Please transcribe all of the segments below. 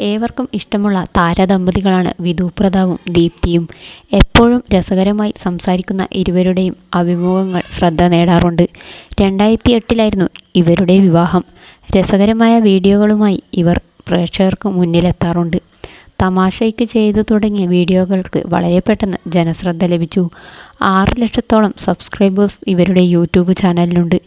ഏവർക്കും ഇഷ്ടമുള്ള താരദമ്പതികളാണ് വിധു പ്രതാവും ദീപ്തിയും. എപ്പോഴും രസകരമായി സംസാരിക്കുന്ന ഇരുവരുടെയും അഭിമുഖങ്ങൾ ശ്രദ്ധ നേടാറുണ്ട്. രണ്ടായിരത്തി എട്ടിലായിരുന്നു ഇവരുടെ വിവാഹം. രസകരമായ വീഡിയോകളുമായി ഇവർ പ്രേക്ഷകർക്ക് മുന്നിലെത്താറുണ്ട്. തമാശയ്ക്ക് ചെയ്തു തുടങ്ങിയ വീഡിയോകൾക്ക് വളരെ പെട്ടെന്ന് ജനശ്രദ്ധ ലഭിച്ചു. ആറ് ലക്ഷത്തോളം സബ്സ്ക്രൈബേഴ്സ് ഇവരുടെ യൂട്യൂബ് ചാനലിലുണ്ട്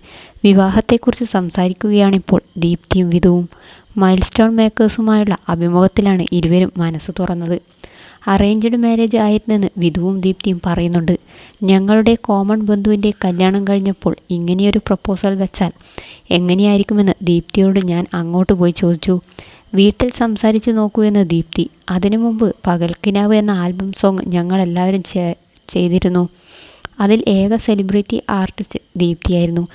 വിവാഹത്തെക്കുറിച്ച് സംസാരിക്കുകയാണിപ്പോൾ ദീപ്തിയും വിധുവും. മൈൽ സ്റ്റോൺ മേക്കേഴ്സുമായുള്ള അഭിമുഖത്തിലാണ് ഇരുവരും മനസ്സ് തുറന്നത്. അറേഞ്ച്ഡ് മാരേജ് ആയിരുന്നെന്ന് വിധുവും ദീപ്തിയും പറയുന്നുണ്ട്. ഞങ്ങളുടെ കോമൺ ബന്ധുവിന്റെ കല്യാണം കഴിഞ്ഞപ്പോൾ ഇങ്ങനെയൊരു പ്രപ്പോസൽ വെച്ചാൽ എങ്ങനെയായിരിക്കുമെന്ന് ദീപ്തിയോട് ഞാൻ അങ്ങോട്ട് പോയി ചോദിച്ചു. വീട്ടിൽ സംസാരിച്ചു നോക്കൂ എന്ന ദീപ്തി. അതിനു മുമ്പ് പകൽക്കിനാവ് എന്ന ആൽബം സോങ് ഞങ്ങളെല്ലാവരും ചെയ്തിരുന്നു. അതിൽ ഏക സെലിബ്രിറ്റി ആർട്ടിസ്റ്റ് ദീപ്തിയായിരുന്നു.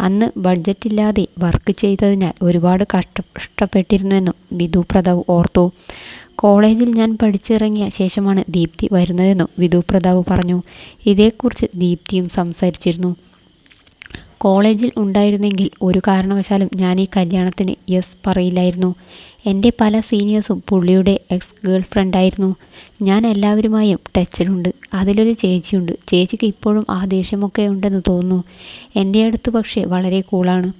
അന്ന് ബഡ്ജറ്റ് ഇല്ലാതെ വർക്ക് ചെയ്തതിനാൽ ഒരുപാട് കഷ്ടപ്പെട്ടിരുന്നുവെന്നും വിധു പ്രതാവ് ഓർത്തു. കോളേജിൽ ഞാൻ പഠിച്ചിറങ്ങിയ ശേഷമാണ് ദീപ്തി വരുന്നതെന്നും വിധു പ്രതാവ് പറഞ്ഞു. ഇതേക്കുറിച്ച് ദീപ്തിയും സംസാരിച്ചിരുന്നു. കോളേജിൽ ഉണ്ടായിരുന്നെങ്കിൽ ഒരു കാരണവശാലും ഞാൻ ഈ കല്യാണത്തിന് യെസ് പറയില്ലായിരുന്നു. എന്റെ പല സീനിയേഴ്സും പുള്ളിയുടെ എക്സ് ഗേൾ ഫ്രണ്ടായിരുന്നു ഞാൻ എല്ലാവരുമായും ടച്ചിലുണ്ട്. അതിലൊരു ചേച്ചിയുണ്ട്. ചേച്ചിക്ക് ഇപ്പോഴും ആ ദേഷ്യമൊക്കെ ഉണ്ടെന്ന് തോന്നുന്നു. എന്റെ അടുത്ത് പക്ഷേ വളരെ കൂളാണ്.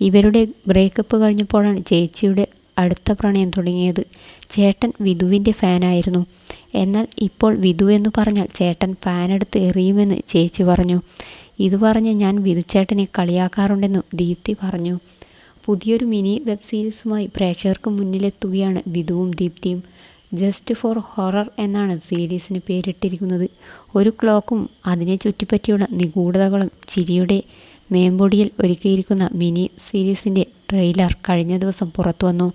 ഇവരുടെ ബ്രേക്കപ്പ് കഴിഞ്ഞപ്പോഴാണ് ചേച്ചിയുടെ അടുത്ത പ്രണയം തുടങ്ങിയത്. ചേട്ടൻ വിധുവിന്റെ ഫാനായിരുന്നു. എന്നാൽ ഇപ്പോൾ വിധു എന്ന് പറഞ്ഞാൽ ചേട്ടൻ ഫാനെടുത്ത് എറിയുമെന്ന് ചേച്ചി പറഞ്ഞു. ഇത് പറഞ്ഞ് ഞാൻ വിധുച്ചേട്ടനെ കളിയാക്കാറുണ്ടെന്നും ദീപ്തി പറഞ്ഞു. പുതിയൊരു മിനി വെബ് സീരീസുമായി പ്രേക്ഷകർക്ക് മുന്നിലെത്തുകയാണ് വിധുവും ദീപ്തിയും. ജസ്റ്റ് ഫോർ ഹൊറർ എന്നാണ് സീരീസിന് പേരിട്ടിരിക്കുന്നത്. ഒരു ക്ലോക്കും അതിനെ ചുറ്റിപ്പറ്റിയുള്ള നിഗൂഢതകളും ചിരിയുടെ മേമ്പൊടിയിൽ ഒരുക്കിയിരിക്കുന്ന മിനി സീരീസിന്റെ ട്രെയിലർ കഴിഞ്ഞ ദിവസം പുറത്തുവന്നു.